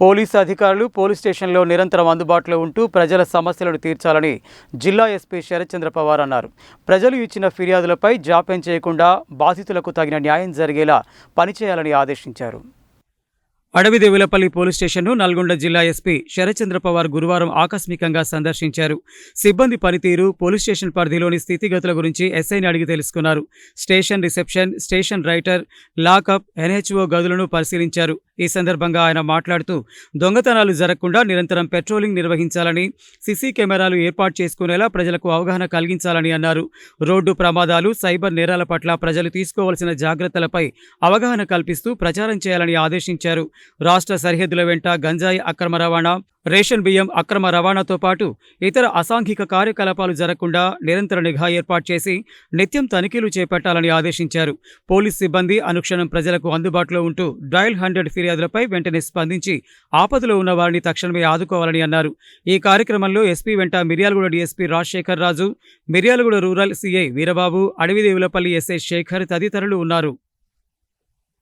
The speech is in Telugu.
పోలీసు అధికారులు పోలీస్ స్టేషన్లో నిరంతరం అందుబాటులో ఉంటూ ప్రజల సమస్యలను తీర్చాలని జిల్లా ఎస్పీ శరత్చంద్ర పవార్ అన్నారు. ప్రజలు ఇచ్చిన ఫిర్యాదులపై జాప్యం చేయకుండా బాధితులకు తగిన న్యాయం జరిగేలా పనిచేయాలని ఆదేశించారు. అడవిదేవులపల్లి పోలీస్ స్టేషన్ను నల్గొండ జిల్లా ఎస్పీ శరచంద్ర పవార్ గురువారం ఆకస్మికంగా సందర్శించారు. సిబ్బంది పనితీరు పోలీస్ స్టేషన్ పరిధిలోని స్థితిగతుల గురించి ఎస్ఐని అడిగి తెలుసుకున్నారు. Station reception station writer lockup N H O గదులను పరిశీలించారు. ఈ సందర్భంగా ఆయన మాట్లాడుతూ దొంగతనాలు జరగకుండా నిరంతరం పెట్రోలింగ్ నిర్వహించాలని సిసి కెమెరాలు ఏర్పాటు చేసుకునేలా ప్రజలకు అవగాహన కలిగించాలని అన్నారు. రోడ్డు ప్రమాదాలు సైబర్ నేరాల పట్ల ప్రజలు తీసుకోవాల్సిన జాగ్రత్తలపై అవగాహన కల్పిస్తూ ప్రచారం చేయాలని ఆదేశించారు. రాష్ట్ర సరిహద్దుల వెంట గంజాయి అక్రమ రవాణా రేషన్ బియ్యం అక్రమ రవాణాతో పాటు ఇతర అసాంఘిక కార్యకలాపాలు జరగకుండా నిరంతర నిఘా ఏర్పాటు చేసి నిత్యం తనిఖీలు చేపట్టాలని ఆదేశించారు. పోలీస్ సిబ్బంది అనుక్షణం ప్రజలకు అందుబాటులో ఉంటూ డయల్ హండ్రెడ్ ఫిర్యాదులపై వెంటనే స్పందించి ఆపదలో ఉన్న వారిని తక్షణమే ఆదుకోవాలని అన్నారు. ఈ కార్యక్రమంలో ఎస్పీ వెంట Miryalaguda DSP Rajasekhar Raju Miryalaguda rural CI Veerababu Adavidevulapalli SI Sekhar తదితరులు ఉన్నారు.